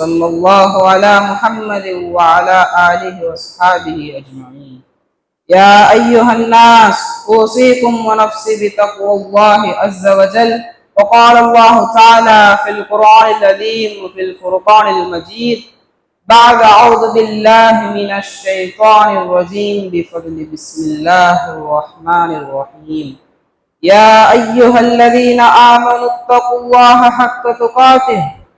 صلى الله على محمد وعلى آله وأصحابه أجمعين. يا أيها الناس أوصيكم ونفسي بتقوى الله عز وجل. وقال الله تعالى في القرآن العظيم وفي الفرقان المجيد بعد أعوذ بالله من الشيطان الرجيم بفضل بسم الله الرحمن الرحيم. يا أيها الذين آمنوا اتقوا الله حق تقاته.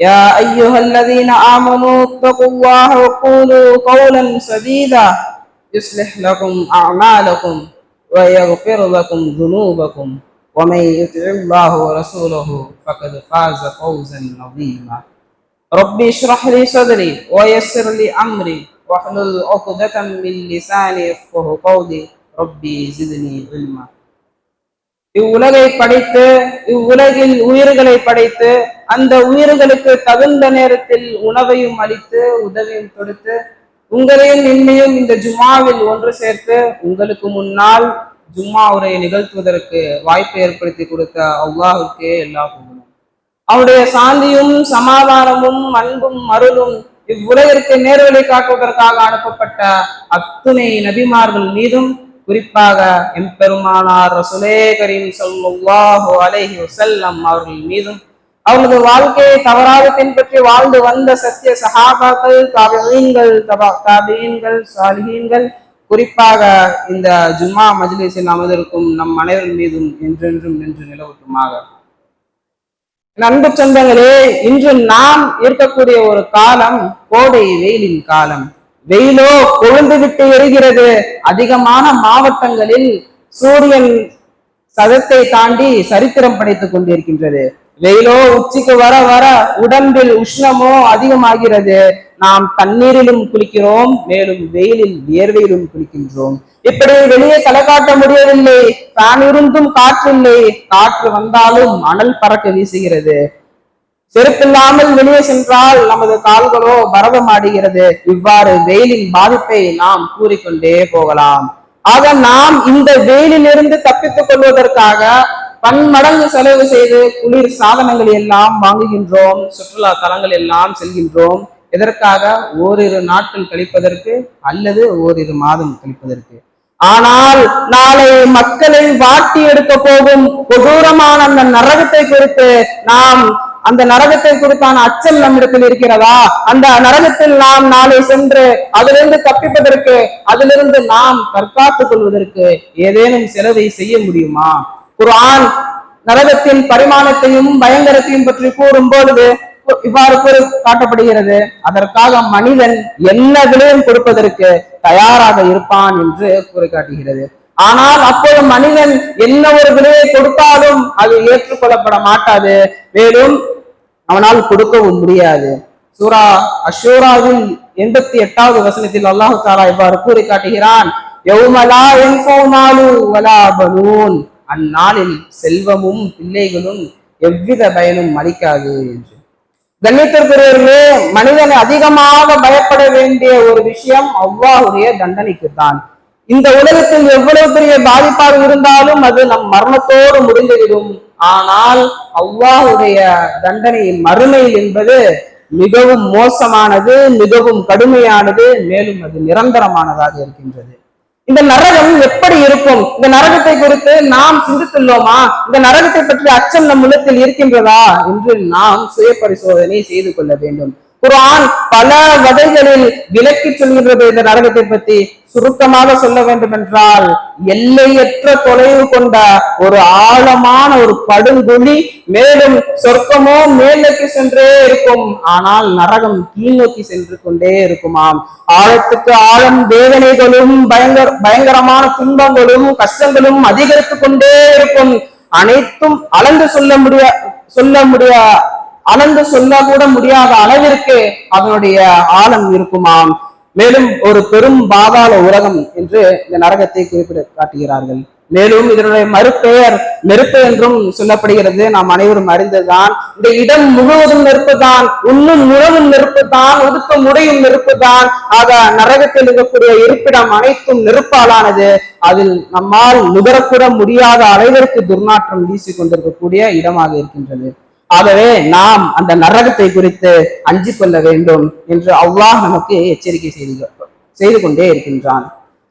يا أيها الذين آمنوا اتقوا الله وقولوا قولا سديدا يصلح لكم أعمالكم ويغفر لكم ذنوبكم ومن يطع الله ورسوله فقد فاز فوزا عظيما. ربي اشرح لي صدري ويسر لي أمري واحلل عقدة من لساني يفقه قولي. ربي زدني علما. இவ்வுலகை படைத்து இவ்வுலகில் உயிர்களை படைத்து அந்த உயிர்களுக்கு தகுந்த நேரத்தில் உணவையும் அளித்து உதவியும் கொடுத்து உங்களையும் என்னையும் இந்த ஜுமாவில் ஒன்று சேர்த்து உங்களுக்கு முன்னால் ஜும்மா உரையை நிகழ்த்துவதற்கு வாய்ப்பை ஏற்படுத்தி கொடுத்த அவ்வாவுக்கே எல்லா புகழும். அவருடைய சாந்தியும் சமாதானமும் அன்பும் அருளும் இவ்வுலகிற்கு நேர்வழி காட்டுவதற்காக அனுப்பப்பட்ட அத்துணை நபிமார்கள் மீதும் குறிப்பாக எம்பெருமானார் ரசுலே கரீம் சொல்லுல்லாஹு அலேஹி செல்லம் அவர்கள் மீதும் அவரது வாழ்க்கையை தவறாக பின்பற்றி வாழ்ந்து வந்த சத்திய சஹாபாக்கள் தாபீன்கள் தபா தாபீன்கள் சாலிஹீன்கள் குறிப்பாக இந்த ஜும்மா மஜ்லிஸில் அமர்ந்திருக்கும் நம் அனைவர் மீதும் என்றென்றும் நின்று நிலவட்டுமாக. நண்பு சொந்தங்களே இன்று நாம் இருக்கக்கூடிய ஒரு காலம் கோடை வெயிலின் காலம். வெயிலோ கொழுந்து விட்டு எரிகிறது. அதிகமான மாவட்டங்களில் சூரியன் சதத்தை தாண்டி சரித்திரம் படைத்துக் கொண்டிருக்கின்றது. வெயிலோ உச்சிக்கு வர வர உடம்பில் உஷ்ணமோ அதிகமாகிறது. நாம் தண்ணீரிலும் குளிக்கிறோம் மேலும் வெயிலில் வியர்வையிலும் குளிக்கின்றோம். இப்படி வெளியே தலை காட்ட முடியவில்லை. தான் இருந்தும் காற்றில்லை. காற்று வந்தாலும் அனல் பறக்க வீசுகிறது. செருப்பில்லாமல் வெளியே சென்றால் நமது கால்களோ பரதமாடுகிறது இவ்வாறு வெயிலின் பாதிப்பை நாம் கூறிக்கொண்டே போகலாம். ஆக நாம் இந்த வெயிலிலிருந்து தப்பித்துக் கொள்வதற்காக பன்மடங்கு செலவு செய்து குளிர் சாதனங்கள் எல்லாம் வாங்குகின்றோம் சுற்றுலா தலங்கள் எல்லாம் செல்கின்றோம். எதற்காக? ஓரிரு நாட்கள் கழிப்பதற்கு அல்லது ஓரிரு மாதம் கழிப்பதற்கு. ஆனால் நாளை மக்களை வாட்டி எடுக்க போகும் கொடூரமான அந்த நரகத்தை குறித்து நாம் அந்த நரகத்தை குறித்தான அச்சம் நம்மிடத்தில் இருக்கிறதா? அந்த நரகத்தில் நாம் நாளை சென்று அதிலிருந்து தப்பிப்பதற்கு அதிலிருந்து நாம் தற்காத்துக் கொள்வதற்கு ஏதேனும் செலவை செய்ய முடியுமா? குர்ஆன் நரகத்தின் பரிமாணத்தையும் பயங்கரத்தையும் பற்றி கூறும் பொழுது இவ்வாறு கூறி காட்டப்படுகிறது அதற்காக மனிதன் என்ன விலையும் கொடுப்பதற்கு தயாராக இருப்பான் என்று கூறி காட்டுகிறது. ஆனால் அப்போது மனிதன் என்ன ஒரு விலையை கொடுத்தாலும் அது ஏற்றுக்கொள்ளப்பட மாட்டாது. மேலும் அவனால் கொடுக்கவும் முடியாது. சூரா அஷூராவில் எண்பத்தி எட்டாவது வசனத்தில் அல்லாஹு தாலா இவ்வாறு கூறி காட்டுகிறான் வலா அந்நாளில் செல்வமும் பிள்ளைகளும் எவ்வித பயனும் மலிக்காது என்று. கண்ணியத்திற்குரியவர்களே மனிதன் அதிகமாக பயப்பட வேண்டிய ஒரு விஷயம் அவ்வாவுடைய தண்டனைக்கு தான் இந்த உலகத்தில் எவ்வளவு பெரிய பாதிப்பாக இருந்தாலும் அது நம் மரணத்தோடு முடிந்துவிடும். ஆனால் அவ்வாவுடைய தண்டனையின் மறுமையில் என்பது மிகவும் மோசமானது மிகவும் கடுமையானது மேலும் அது நிரந்தரமானதாக இருக்கின்றது. இந்த நரகம் எப்படி இருக்கும்? இந்த நரகத்தை குறித்து நாம் சிந்தித்துள்ளோமா? இந்த நரகத்தை பற்றி அச்சம் நம் உள்ளத்தில் இருக்கின்றதா? என்று நாம் சுய பரிசோதனை செய்து கொள்ள வேண்டும். குரான் பல வகைகளில் விலக்கி சொல்கின்றது இந்த நரகத்தை பத்தி. சுருக்கமாக சொல்ல வேண்டும் என்றால் எல்லையற்ற தொலைவு கொண்ட ஒரு ஆழமான ஒரு படுங்குழி மேலும் சொர்க்கமோ மேல் நோக்கி சென்றே இருக்கும். ஆனால் நரகம் கீழ் நோக்கி சென்று கொண்டே இருக்குமாம். ஆழத்துக்கு ஆழம் வேதனைகளும் பயங்கர பயங்கரமான துன்பங்களும் கஷ்டங்களும் அதிகரித்து கொண்டே இருக்கும். அனைத்தும் அளந்து சொல்ல முடிய சொல்ல முடியா அளந்து சொல்ல கூட முடியாத அளவிற்கு அதனுடைய ஆழம் இருக்குமாம். மேலும் ஒரு பெரும் பாதாள உலகம் என்று இந்த நரகத்தை குறிப்பிட காட்டுகிறார்கள். மேலும் இதனுடைய மறுபெயர் நெருப்பு என்றும் சொல்லப்படுகிறது. நாம் அனைவரும் அறிந்ததுதான் இந்த இடம் முழுவதும் நெருப்பு தான் உண்ணும் உணவும் நெருப்பு தான் ஒதுக்க முறையும் நெருப்பு தான் ஆக நரகத்தில் இருக்கக்கூடிய இருப்பிடம் அனைத்தும் நெருப்பாலானது. அதில் நம்மால் நுகரக்கூட முடியாத அளவிற்கு துர்நாற்றம் வீசிக் கொண்டிருக்கக்கூடிய இடமாக இருக்கின்றது. ஆகவே நாம் அந்த நரகத்தை குறித்து அஞ்சு கொள்ள வேண்டும் என்று அல்லாஹ் நமக்கு எச்சரிக்கை செய்து செய்து கொண்டே இருக்கின்றான்.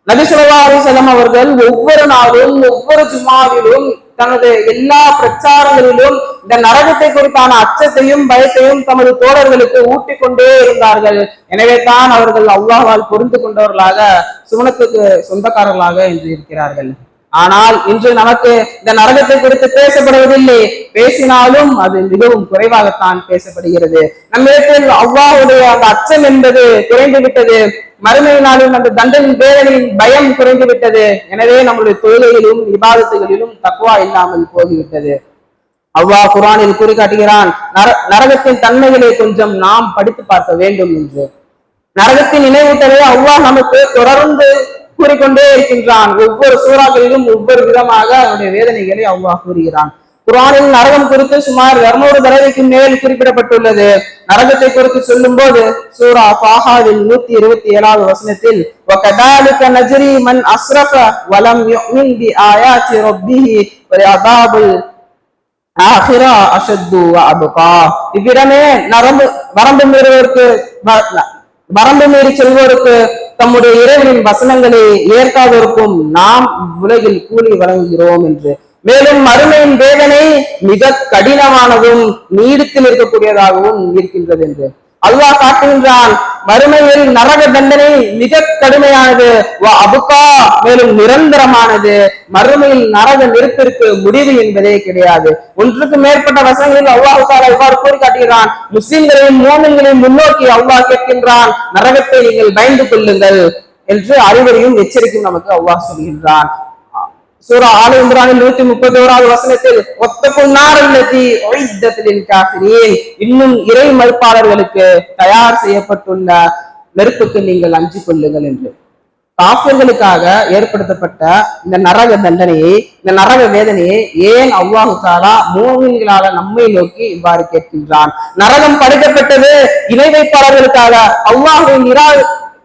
நபிசுல்லா ஸல்லல்லாஹு அவர்கள் ஒவ்வொரு நாளும் ஒவ்வொரு ஜுமாவிலும் தனது எல்லா பிரச்சாரங்களிலும் இந்த நரகத்தை குறித்தான அச்சத்தையும் பயத்தையும் தமது தோழர்களுக்கு ஊட்டிக் கொண்டே இருந்தார்கள். எனவே தான் அவர்கள் அல்லாஹ்வால் பொருந்து கொண்டவர்களாக சுமணத்துக்கு சொந்தக்காரர்களாக இன்று இருக்கிறார்கள். ஆனால் இன்று நமக்கு இந்த நரகத்தை குறித்து பேசப்படுவதில்லை. பேசினாலும் அது மிகவும் குறைவாகத்தான் பேசப்படுகிறது. நம்மிடத்தில் அவ்வாவுடைய அந்த அச்சம் என்பது குறைந்து விட்டது மறுமையினாலும் அந்த தண்டனை வேதனையின் பயம் குறைந்து விட்டது எனவே நம்முடைய தொழிலையிலும் விவாதத்துகளிலும் தக்குவா இல்லாமல் போகிவிட்டது. அவ்வா குரானில் கூறி காட்டுகிறான் நர நரகத்தின் தன்மைகளை கொஞ்சம் நாம் படித்து பார்க்க வேண்டும் என்று. நரகத்தின் நினைவூட்டலை அவ்வா நமக்கு தொடர்ந்து கூறிக்கொண்டே இருக்கின்றான் ஒவ்வொரு சூறாக்களிலும் ஒவ்வொரு விதமாக அவனுடைய வேதனைகளை அல்லாஹ் கூறுகிறான் குரானில் நரகம் குறித்து சுமார் இருநூறு தடவைக்கு மேல் குறிப்பிடப்பட்டுள்ளது நரகத்தை குறித்து சொல்லும் போது சூரா பாஹாவில் நூத்தி இருபத்தி ஏழாவது வசனத்தில் وَكَذَلِكَ نَجْرِي مَنْ أَسْرَفَ وَلَمْ يُؤْمِنْ بِآيَاتِ رَبِّهِ وَعَذَابُ ஆஹிரா அஷத்து அபுகா இவ்விடமே நரம்பு வரம்பு மீறுவதற்கு வ- வரம்பு மீறி செல்வோருக்கு தம்முடைய இறைவனின் வசனங்களை ஏற்காதோருக்கும் நாம் உலகில் கூலி வழங்குகிறோம் என்று. மேலும் மறுமையின் வேதனை மிக கடினமானதும் நீடித்து நிற்கக்கூடியதாகவும் இருக்கின்றது என்று. அல்லாஹ் காட்டுகின்றான் மறுமையில் நரக தண்டனை மிக கடுமையானது. அபுகா மேலும் நிரந்தரமானது. மறுமையில் நரக நெருப்பிற்கு முடிவு என்பதே கிடையாது. ஒன்றுக்கு மேற்பட்ட வசங்களில் அல்லாஹ் தாலா இவ்வாறு கூறி காட்டுகிறான் முஸ்லிம்களையும் மோமின்களையும் முன்னோக்கி அல்லாஹ் கேட்கின்றான். நரகத்தை நீங்கள் பயந்து கொள்ளுங்கள் என்று அறிவுரையும் எச்சரிக்கையும் நமக்கு அல்லாஹ் சொல்கின்றான். சூரா ஆல இம்ரானில் நூத்தி முப்பத்தி ஓராவது வசனத்தில் இன்னும் இறை மறுப்பாளர்களுக்கு தயார் செய்யப்பட்டுள்ள நெருப்புக்கு நீங்கள் அஞ்சு கொள்ளுங்கள் என்று காஃபிர்களுக்காக ஏற்படுத்தப்பட்ட இந்த நரக தண்டனையை இந்த நரக வேதனையை ஏன் அவ்வாஹு தாலா மூமின்களால நம்மை நோக்கி இவ்வாறு கேட்கின்றான் நரகம் படைக்கப்பட்டது இணை வைப்பாளர்களுக்காக அல்லாஹுவை நிரா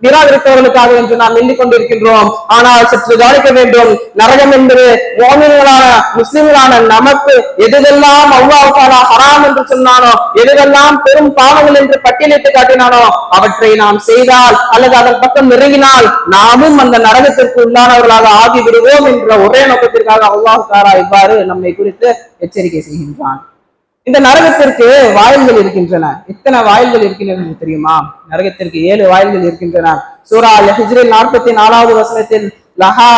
நிராகரித்தவர்களுக்காக என்று நாம் எண்ணிக் கொண்டிருக்கின்றோம். ஆனால் சற்று கவனிக்க வேண்டும். நரகம் என்பது மோமின்களான முஸ்லிம்களான நமக்கு எதுவெல்லாம் அவ்வாவுக்கான ஹராம் என்று சொன்னானோ எதுவெல்லாம் பெரும் பாவங்கள் என்று பட்டியலிட்டு காட்டினானோ அவற்றை நாம் செய்தால் அல்லது அதன் பக்கம் நெருங்கினால் நாமும் அந்த நரகத்திற்கு உள்ளானவர்களாக ஆகிவிடுவோம் என்ற ஒரே நோக்கத்திற்காக அல்லாஹ் தாரா இவ்வாறு நம்மை குறித்து எச்சரிக்கை செய்கின்றான். இந்த நரகத்திற்கு வாயில்கள் இருக்கின்றன. எத்தனை வாயில்கள் இருக்கின்றன என்று தெரியுமா? நரகத்திற்கு ஏழு வாயில்கள் இருக்கின்றன. சூரா ஹிஜ்ரில் நாற்பத்தி நாலாவது வசனத்தில் லஹா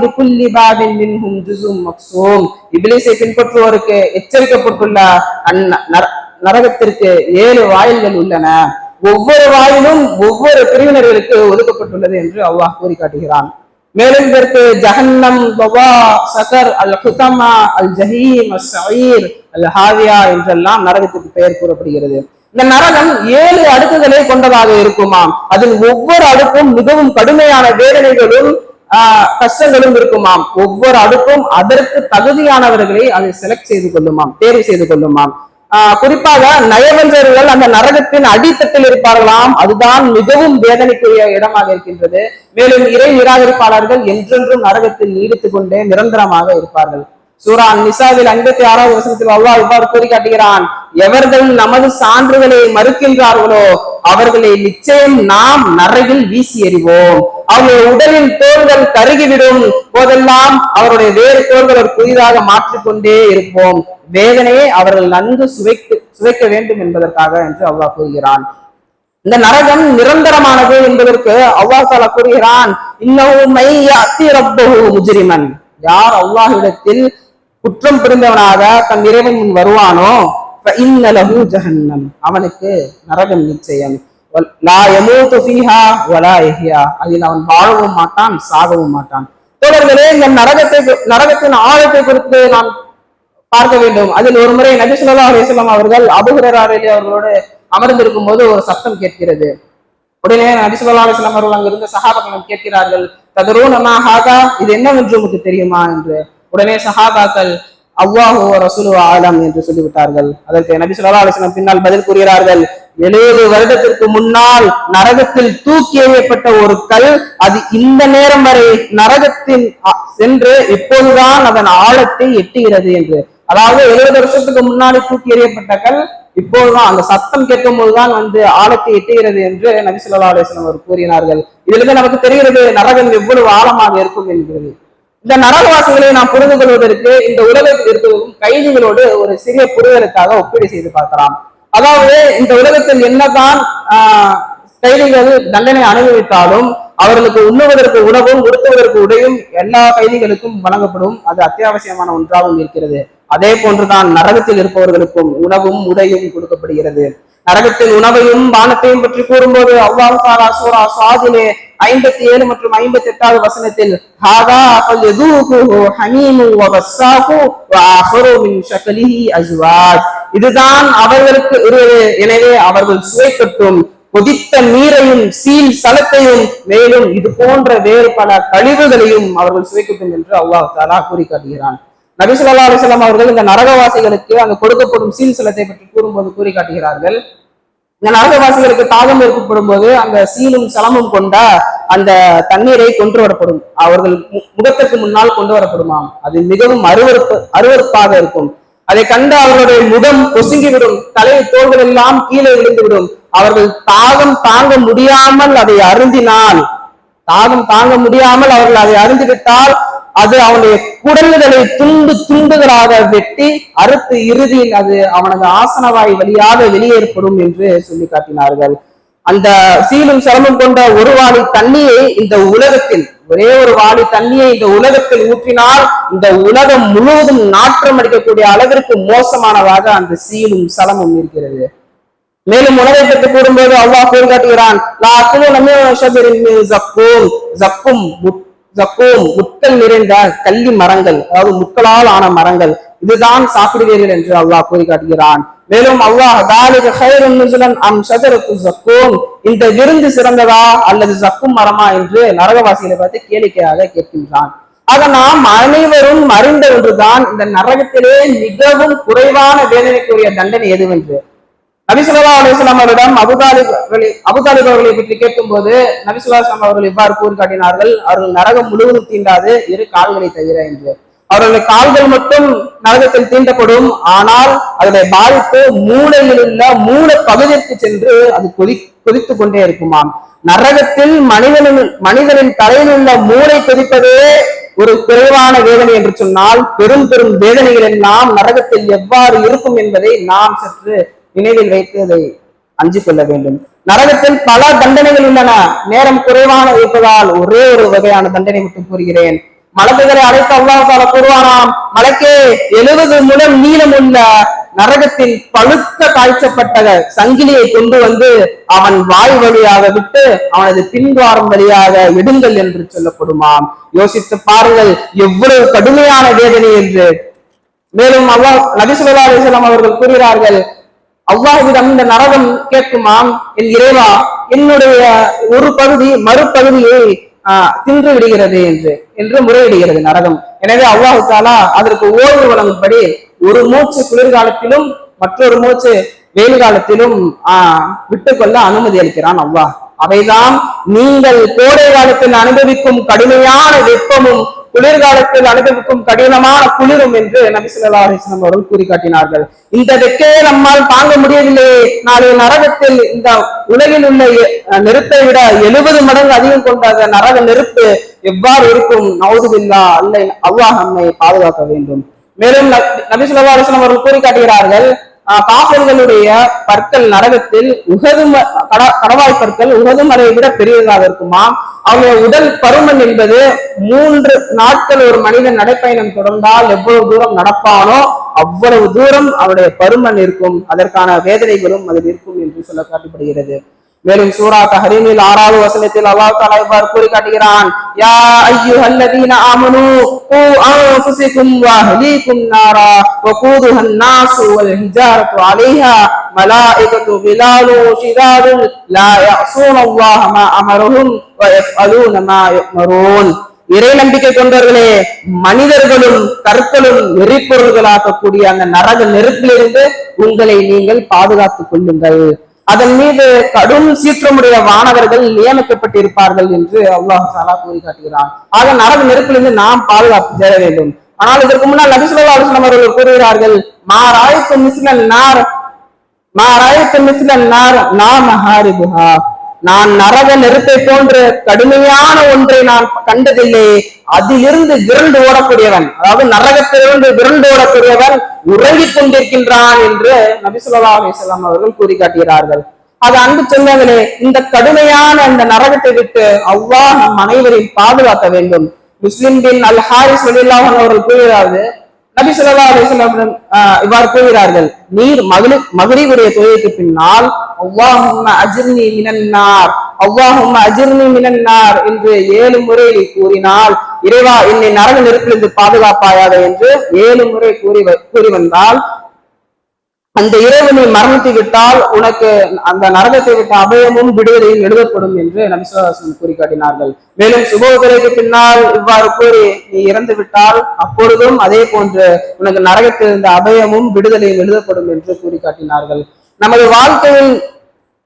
லிகுல்லி பாபின் மின்ஹும் ஜுஸும் இப்லீஸை பின்பற்றுவோருக்கு எச்சரிக்கப்பட்டுள்ள அந்ந- நர- நரகத்திற்கு ஏழு வாயில்கள் உள்ளன. ஒவ்வொரு வாயிலும் ஒவ்வொரு பிரிவினர்களுக்கு ஒதுக்கப்பட்டுள்ளது என்று அல்லாஹ் கூறி காட்டுகிறான் மேலும் இதற்கு ஜஹன்னம் பவா சகர் அல் ஹுதமா அல் ஜஹீம் அல் சயீர் ஹாவியா என்றெல்லாம் நரகத்துக்கு பெயர் கூறப்படுகிறது. இந்த நரகம் ஏழு அடுக்குகளை கொண்டதாக இருக்குமாம் அதில் ஒவ்வொரு அடுக்கும் மிகவும் கடுமையான வேதனைகளும் ஆஹ், கஷ்டங்களும் இருக்குமாம். ஒவ்வொரு அடுக்கும் அதற்கு தகுதியானவர்களை அதை செலக்ட் செய்து கொள்ளுமாம் தேர்வு செய்து கொள்ளுமாம். ஆஹ் குறிப்பாக நயவஞ்சர்கள் அந்த நரகத்தின் அடித்தட்டில் இருப்பார்களாம். அதுதான் மிகவும் வேதனைக்குரிய இடமாக இருக்கின்றது. மேலும் இறை நிராகரிப்பாளர்கள் என்றென்றும் நரகத்தில் நீடித்துக் கொண்டே நிரந்தரமாக இருப்பார்கள். சூரா நிசாவில் ஐம்பத்தி ஆறாவது வசனத்தில் அல்லாஹ் இவ்வாறு கூறி காட்டுகிறான் எவர்கள் நமது சான்றுகளை மறுக்கின்றார்களோ அவர்களை நிச்சயம் நாம் நரையில் வீசி எறிவோம். அவருடைய உடலின் தோள்கள் கருகிவிடும். போதெல்லாம் அவருடைய வேறு தோள்களை புதிதாக மாற்றிக்கொண்டே இருப்போம். வேதனையை அவர்கள் நன்கு சுவைக்கு சுவைக்க வேண்டும் என்பதற்காக என்று அல்லாஹ் கூறுகிறான். இந்த நரகம் நிரந்தரமானது என்பதற்கு அல்லாஹ் தாலா கூறுகிறான் முஜிரிமன். யார் அல்லாஹ்விடத்தில் குற்றம் புரிந்தவனாக தன் இறைவன் முன் வருவானோ? இன்னலகு ஜஹன்னம். அவனுக்கு நரகம் நிச்சயம். லா ஃபீஹா வலா அதில் அவன் வாழவும் மாட்டான் சாகவும் மாட்டான். தோழர்களே இந்த நரகத்தை நரகத்தின் ஆழத்தை குறித்து நாம் பார்க்க வேண்டும். அதில் ஒரு முறை நபி சொல்லா அலிஸ்லாம் அவர்கள் அபுஹரர் அவர்களோடு அமர்ந்திருக்கும் போது ஒரு சத்தம் கேட்கிறது. உடனே நபி சொல்லா அலிஸ்லாம் அவர்கள் அங்கிருந்த சஹாபாக்கள் கேட்கிறார்கள் ததரூன் அம்மா ஹாதா? இது என்னவென்று உங்களுக்கு தெரியுமா? என்று. உடனே சஹாபாக்கள் அவ்வாஹோ ரசூலு ஆலம் என்று சொல்லிவிட்டார்கள். அதற்கு நபி சொல்லா அலிஸ்லாம் பின்னால் பதில் கூறுகிறார்கள் எழுபது வருடத்திற்கு முன்னால் நரகத்தில் தூக்கி எறியப்பட்ட ஒரு கல் அது இந்த நேரம் வரை நரகத்தின் சென்று இப்போதுதான் அதன் ஆழத்தை எட்டுகிறது என்று. அதாவது எழுபது வருஷத்துக்கு முன்னாடி தூக்கி எறியப்பட்ட கல் இப்போதுதான் அந்த சத்தம் கேட்கும் போதுதான் வந்து ஆழத்தை எட்டுகிறது என்று நபி சொல்லா அலிஸ்லாம் அவர் கூறினார்கள். இதிலிருந்து நமக்கு தெரிகிறது நரகம் எவ்வளவு ஆழமாக இருக்கும் என்கிறது இந்த நரகவாசிகளை நாம் புரிந்து கொள்வதற்கு இந்த உலகத்தில் இருக்கும் கைதிகளோடு ஒரு சிறிய புரிதலுக்காக ஒப்பீடு செய்து பார்க்கலாம். அதாவது இந்த உலகத்தில் என்னதான் ஆஹ், கைதிகள் தண்டனை அனுபவித்தாலும் அவர்களுக்கு உண்ணுவதற்கு உணவும் உடுத்துவதற்கு உடையும் எல்லா கைதிகளுக்கும் வழங்கப்படும். அது அத்தியாவசியமான ஒன்றாகவும் இருக்கிறது. அதே போன்றுதான் நரகத்தில் இருப்பவர்களுக்கும் உணவும் உடையும் கொடுக்கப்படுகிறது. நரகத்தின் உணவையும் வானத்தையும் பற்றி கூறும்போது அவ்வாறு தாலா சூரா சாதிலே ஐம்பத்தி ஏழு மற்றும் ஐம்பத்தி எட்டாவது வசனத்தில் ஹாதா ஹமீமு வ வ ஆஹரு மின் ஷக்லிஹி அஸ்வாஜ். இதுதான் அவர்களுக்கு இருவது. எனவே அவர்கள் சுவைக்கட்டும் கொதித்த நீரையும் சீல் சலத்தையும் மேலும் இது போன்ற வேறு பல கழிவுகளையும் அவர்கள் சுவைக்கட்டும் என்று அல்லாஹ் தாலா கூறி காட்டுகிறான். நபிசுல்லா அலிசல்லாம் அவர்கள் இந்த நரகவாசிகளுக்கு அங்கு கொடுக்கப்படும் சீல் சலத்தை பற்றி கூறும்போது கூறி காட்டுகிறார்கள் இந்த நரகவாசிகளுக்கு தாகம் ஏற்படும் போது அந்த சீலும் சலமும் கொண்ட அந்த தண்ணீரை கொண்டு வரப்படும். அவர்கள் மு- முகத்துக்கு முன்னால் கொண்டு வரப்படுமாம். அது மிகவும் அருவருப்பு அருவருப்பாக இருக்கும். அதை கண்டு அவர்களுடைய முகம் பொசுங்கிவிடும். தலை தோள்கள் எல்லாம் கீழே விழுந்துவிடும். அவர்கள் தாகம் தாங்க முடியாமல் அதை அருந்தினால் தாகம் தாங்க முடியாமல் அவர்கள் அதை அருந்திவிட்டால் அது அவனுடைய குடல்களை துண்டு துண்டுகளாக வெட்டி அறுத்து இறுதியில் அது அவனது ஆசனவாய் வழியாக வெளியேற்படும் என்று சொல்லி காட்டினார்கள். அந்த சீலும் சிரமம் கொண்ட ஒரு வாளி தண்ணியை இந்த உலகத்தில் ஒரே ஒரு வாளி தண்ணியை இந்த உலகத்தில் ஊற்றினால் இந்த உலகம் முழுவதும் நாற்றம் அடிக்கக்கூடிய அளவிற்கு மோசமானதாக அந்த சீலும் சலமும் இருக்கிறது. மேலும் உணவை பற்றி கூறும்போது அல்லாஹ் கூறுகாட்டுகிறான் லா அக்குலு நம்மே ஷஜரின் ஜக்கும் ஜக்கூம் முட்கள் நிறைந்த கள்ளி மரங்கள் அதாவது முட்களால் ஆன மரங்கள் இதுதான் சாப்பிடுவீர்கள் என்று அல்லாஹ் கூறி காட்டுகிறான். மேலும் அல்லாஹ் தாலிக ஹைருன் அம் ஷஜரத்து ஜக்கோம். இந்த விருந்து சிறந்ததா அல்லது ஜக்கும் மரமா என்று நரகவாசிகளை பார்த்து கேளிக்கையாக கேட்கின்றான். ஆக நாம் அனைவரும் அறிந்த ஒன்றுதான் இந்த நரகத்திலே மிகவும் குறைவான வேதனைக்குரிய தண்டனை எதுவென்று. நபிசுல்லா அலிஸ்லாம் அவரிடம் அபுதாலி அவர்களை- அபுதாலிப் அவர்களை பற்றி கேட்கும்போது நபிசுல்லாஸ்லாம் அவர்கள் இவ்வாறு கூறி காட்டினார்கள் அவர்கள் நரகம் முழுவதும் தீண்டாது இரு கால்களை தவிர என்று. அவர்களுடைய கால்கள் மட்டும் நரகத்தில் தீண்டப்படும் ஆனால் அதனை பாதிப்பு மூளையில் உள்ள மூல பகுதிக்கு சென்று அது கொதி கொதித்துக் கொண்டே இருக்குமாம். நரகத்தில் மனிதனின் மனிதனின் தலையில் உள்ள மூளை கொதிப்பதே ஒரு குறைவான வேதனை என்று சொன்னால் பெரும் பெரும் வேதனைகள் எல்லாம் நரகத்தில் எவ்வாறு இருக்கும் என்பதை நாம் சற்று நினைவில் வைத்து அதை அஞ்சு கொள்ள வேண்டும். நரகத்தில் பல தண்டனைகள் உள்ளன. நேரம் குறைவான இருப்பதால் ஒரே ஒரு வகையான தண்டனை மட்டும் கூறுகிறேன். மலக்குகளை அழைத்து அல்லாஹ் தாலா கூறுவானாம் மலக்கே எழுபது முழம் நீளம் உள்ள நரகத்தில் பழுத்த காய்ச்சப்பட்ட சங்கிலியை கொண்டு வந்து அவன் வாய் வழியாக விட்டு அவனது பின்வாரம் வழியாக விடுங்கள் என்று சொல்லப்படுமாம். யோசித்து பாருங்கள் எவ்வளவு கடுமையான வேதனை என்று. மேலும் அல்லாஹ் நபி ஸல்லல்லாஹு அவர்கள் கூறுகிறார்கள் அல்லாஹ்விடம் இந்த நரகம் கேட்குமாம் என் இறைவா? என்னுடைய ஒரு பகுதி மறுபகுதியை ஆஹ், தின்று விடுகிறது என்று என்று முறையிடுகிறது நரகம். எனவே அல்லாஹு தாலா அதற்கு ஓய்வு வழங்கும்படி ஒரு மூச்சு குளிர்காலத்திலும் மற்றொரு மூச்சு வெயில் காலத்திலும் ஆஹ் விட்டுக்கொள்ள அனுமதி அளிக்கிறான் அல்லாஹ். அவைதான் நீங்கள் கோடை காலத்தில் அனுபவிக்கும் கடுமையான வெப்பமும் குளிர்காலத்தில் அனுபவிக்கும் கடினமான குளிரும் என்று நபி ஸல்லல்லாஹு அலைஹி அவர்கள் கூறி காட்டினார்கள் இந்த வெக்கையை நம்மால் தாங்க முடியவில்லையே. நாளை நரகத்தில் இந்த உலகில் உள்ள நெருப்பை விட எழுபது மடங்கு அதிகம் கொண்ட நரக நெருப்பு எவ்வாறு இருக்கும்? நவுதுபில்லா அல்ல அல்லாஹ் நம்மை பாதுகாக்க வேண்டும். மேலும் நபி- நபி ஸல்லல்லாஹு அவர்கள் கூறி காட்டுகிறார்கள் ஆஹ் பற்கள் நரகத்தில் உகது கடவாய் பற்கள் உகது மலையை விட பெரியதாக இருக்குமா? அவங்களுடைய உடல் பருமன் என்பது மூன்று நாட்கள் ஒரு மனிதன் நடைப்பயணம் தொடர்ந்தால் எவ்வளவு தூரம் நடப்பானோ அவ்வளவு தூரம் அவருடைய பருமன் இருக்கும். அதற்கான வேதனைகளும் அதில் இருக்கும் என்று சொல்ல காட்டப்படுகிறது. மேலும் சூரா தஹரீமில் ஆறாவது வசனத்தில் அல்லாஹ் தஆலா இவ்வாறு கூறி காட்டுகிறான் யா அய்யுஹல்லதீன ஆமனூ கூ அன்ஃபுஸிகும் வ அஹ்லீகும் நாரா வ கூதுஹன் நாஸு வல் ஹிஜாரத்து அலைஹா மலாயிகத்து பிலாலு ஷிதாதுல் லா யஅஸூன அல்லாஹ் மா அமரஹும் வ மா யுமரூன் இறை நம்பிக்கை கொண்டவர்களே மனிதர்களும் கற்களும் எரிபொருள்களாக்கக்கூடிய அந்த நரக நெருப்பிலிருந்து உங்களை நீங்கள் பாதுகாத்துக் கொள்ளுங்கள். அதன் மீது கடும் சீற்றமுடைய வானவர்கள் நியமிக்கப்பட்டிருப்பார்கள் என்று அல்லாஹ் சாலா கூறி காட்டுகிறான் ஆக நரக நெருப்பிலிருந்து நாம் பாதுகாப்பு தேட வேண்டும். ஆனால் இதற்கு முன்னால் நபி ஸல்லல்லாஹு அவர்கள் கூறுகிறார்கள் மாராய்த்து மிஸ்லன் நார் மாராய்த்து மிஸ்லன் நார் நா மஹாரிபுஹா. நான் நரக நெருப்பை போன்ற கடுமையான ஒன்றை நான் கண்டதில்லை. அதிலிருந்து விரண்டு ஓடக்கூடியவன் அதாவது நரகத்திலிருந்து விரண்டு ஓடக்கூடியவன் உறங்கிக் கொண்டிருக்கின்றான் என்று நபிசுல்லா ஸல்லல்லாஹு அவர்கள் கூறி காட்டுகிறார்கள் அது அன்பு சொந்தங்களே இந்த கடுமையான இந்த நரகத்தை விட்டு அவ்வா நம் அனைவரையும் பாதுகாக்க வேண்டும். முஸ்லிம் பின் அல் ஹாரிஸ் அவர்கள் கூறுகிறார்கள் நபி சொல்லா அலைஹி இவ்வாறு கூறுகிறார்கள். நீர் மகளி மகளிருடைய தொழிலுக்கு பின்னால் அவ்வாஹும் அஜிர்னி மினன்னார் அவ்வாஹும் அஜிர்னி மினன்னார் என்று ஏழு முறை கூறினால் இறைவா என்னை நரக நெருப்பிலிருந்து பாதுகாப்பாயாக என்று ஏழு முறை கூறி கூறி வந்தால் அந்த இரவு நீ மரணத்தை விட்டால் உனக்கு அந்த நரகத்தை விட்ட அபயமும் விடுதலையும் எழுதப்படும் என்று நபிசுவாசன் கூறி காட்டினார்கள் மேலும் சுபோதரைக்கு பின்னால் இவ்வாறு கூறி நீ இறந்து விட்டால் அப்பொழுதும் அதே போன்று உனக்கு நரகத்தில் இருந்த அபயமும் விடுதலையும் எழுதப்படும் என்று கூறி காட்டினார்கள் நமது வாழ்க்கையில்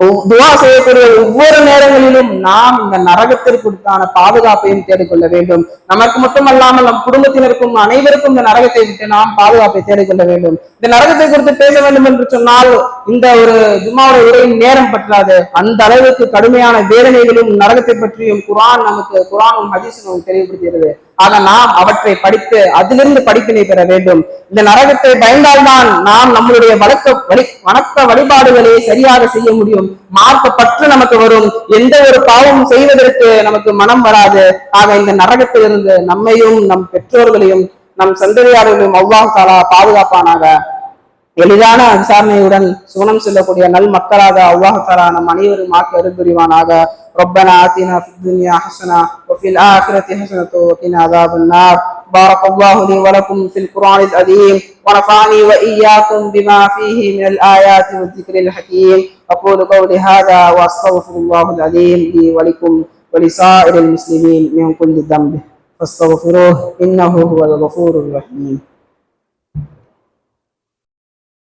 துவா செய்யக்கூடிய ஒவ்வொரு நேரங்களிலும் நாம் இந்த நரகத்திற்குத்தான பாதுகாப்பையும் தேடிக்கொள்ள வேண்டும். நமக்கு மட்டுமல்லாமல் நம் குடும்பத்தினருக்கும் அனைவருக்கும் இந்த நரகத்தை விட்டு நாம் பாதுகாப்பை தேடிக்கொள்ள வேண்டும். இந்த நரகத்தை குறித்து பேச வேண்டும் என்று சொன்னால் இந்த ஒரு ஜுமாவோட உரையின் நேரம் பற்றாது. அந்த அளவுக்கு கடுமையான வேதனைகளும் நரகத்தை பற்றியும் குரான் நமக்கு குரானும் ஹதீஸும் நமக்கு தெளிவுபடுத்துகிறது ஆக நாம் அவற்றை படித்து அதிலிருந்து படிப்பினை பெற வேண்டும். இந்த நரகத்தை பயந்தால்தான் நாம் நம்மளுடைய வழக்க வழி வணக்க வழிபாடுகளை சரியாக செய்ய முடியும். மார்க்க பற்று நமக்கு வரும். எந்த ஒரு பாவமும் செய்வதற்கு நமக்கு மனம் வராது. ஆக இந்த நரகத்திலிருந்து நம்மையும் நம் பெற்றோர்களையும் நம் சந்ததியார்களையும் அவ்வாஹ் தாலா பாதுகாப்பானாக. எளிதான விசாரணையுடன் சுவனம் செல்லக்கூடிய நல் மக்களாக அல்லாஹ் தாலா நம் அனைவரும் ஆக்க அருள்புரிவானாக ربنا آتنا في الدنيا حسنة وفي الآخرة حسنة وقنا عذاب النار بارك الله لي ولكم في القرآن العظيم ونفعني وإياكم بما فيه من الآيات والذكر الحكيم أقول قولي هذا وأستغفر الله العظيم لي ولكم ولسائر المسلمين من كل ذنب فاستغفروه إنه هو الغفور الرحيم